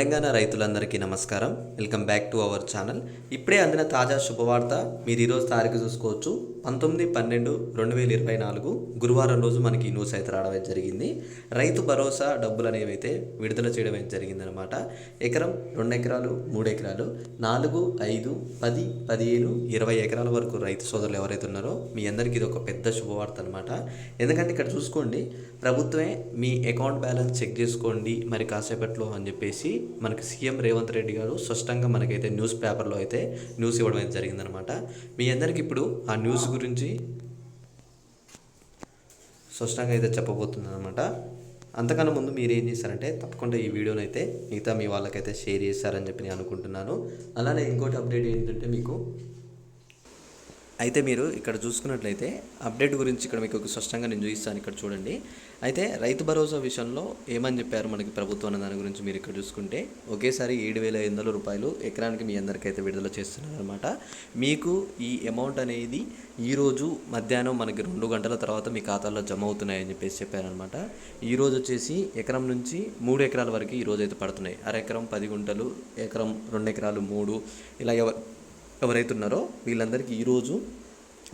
తెలంగాణ రైతులందరికీ నమస్కారం. Welcome back to our channel. ఇప్పుడే అందిన తాజా శుభవార్త మీరు ఈరోజు తారీఖు చూసుకోవచ్చు. పంతొమ్మిది పన్నెండు రెండు వేల ఇరవై నాలుగు గురువారం రోజు మనకి న్యూస్ అయితే రావడం జరిగింది. రైతు భరోసా డబ్బులు అనేవి అయితే విడుదల చేయడం అయితే జరిగిందనమాట ఎకరం రెండు ఎకరాలు మూడు ఎకరాలు నాలుగు ఐదు పది పదిహేను ఇరవై ఎకరాల వరకు రైతు సోదరులు ఎవరైతే ఉన్నారో మీ అందరికీ ఇది ఒక పెద్ద శుభవార్త అనమాట ఎందుకంటే ఇక్కడ చూసుకోండి ప్రభుత్వమే మీ అకౌంట్ బ్యాలెన్స్ చెక్ చేసుకోండి మరి కాసేపట్లో అని చెప్పేసి మనకి సీఎం రేవంత్ రెడ్డి గారు స్పష్టంగా మనకైతే న్యూస్ పేపర్లో అయితే న్యూస్ ఇవ్వడం అయితే జరిగిందనమాట. మీ అందరికి ఇప్పుడు ఆ న్యూస్ గురించి స్పష్టంగా అయితే చెప్పబోతుంది అనమాట అంతకన్నా ముందు మీరు ఏం చేశారంటే తప్పకుండా ఈ వీడియోని అయితే మిగతా మీ వాళ్ళకైతే షేర్ చేశారని చెప్పి నేను అనుకుంటున్నాను. అలానే ఇంకోటి అప్డేట్ ఏంటంటే మీకు అయితే మీరు ఇక్కడ చూసుకున్నట్లయితే అప్డేట్ గురించి ఇక్కడ మీకు స్పష్టంగా నేను చూపిస్తాను ఇక్కడ చూడండి. అయితే రైతు భరోసా విషయంలో ఏమని చెప్పారు మనకి ప్రభుత్వం అన్న దాని గురించి మీరు ఇక్కడ చూసుకుంటే ఒకేసారి ఏడు వేల ఐదు వందల రూపాయలు ఎకరానికి మీ అందరికైతే విడుదల చేస్తున్నారనమాట మీకు ఈ అమౌంట్ అనేది ఈరోజు మధ్యాహ్నం మనకి రెండు గంటల తర్వాత మీ ఖాతాలో జమ అవుతున్నాయని చెప్పేసి చెప్పారనమాట ఈరోజు వచ్చేసి ఎకరం నుంచి మూడు ఎకరాల వరకు ఈరోజు అయితే పడుతున్నాయి. అర ఎకరం పది గుంటలు ఎకరం రెండు ఎకరాలు మూడు ఇలా ఎవరు ఎవరైతే ఉన్నారో వీళ్ళందరికీ ఈరోజు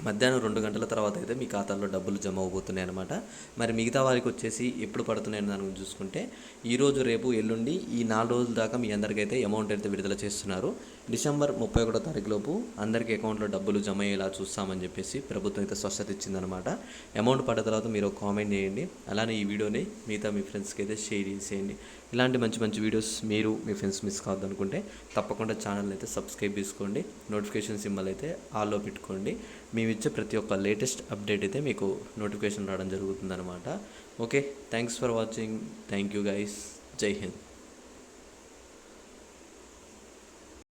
మధ్యాహ్నం రెండు గంటల తర్వాత అయితే మీ ఖాతాల్లో డబ్బులు జమ అవబోతున్నాయి అనమాట మరి మిగతా వారికి వచ్చేసి ఎప్పుడు పడుతున్నాయని దాని గురించి చూసుకుంటే ఈరోజు రేపు ఎల్లుండి ఈ నాలుగు రోజుల దాకా మీ అందరికైతే అమౌంట్ అయితే విడుదల చేస్తున్నారు. డిసెంబర్ ముప్పై ఒకటో తారీఖులోపు అందరికీ అకౌంట్లో డబ్బులు జమ అయ్యేలా చూస్తామని చెప్పేసి ప్రభుత్వం అయితే స్వచ్ఛత ఇచ్చిందనమాట అమౌంట్ పడ్డ తర్వాత మీరు కామెంట్ చేయండి. అలానే ఈ వీడియోని మిగతా మీ ఫ్రెండ్స్కి అయితే షేర్ చేసేయండి ఇలాంటి మంచి మంచి వీడియోస్ మీరు మీ ఫ్రెండ్స్ మిస్ కావద్దు అనుకుంటే తప్పకుండా ఛానల్ అయితే సబ్స్క్రైబ్ చేసుకోండి. నోటిఫికేషన్ సింబల్ అయితే ఆల్లో పెట్టుకోండి. మేము ఇచ్చే ప్రతి ఒక్క లేటెస్ట్ అప్డేట్ అయితే మీకు నోటిఫికేషన్ రావడం జరుగుతుందన్నమాట. Okay thanks for watching thank you guys Jai Hind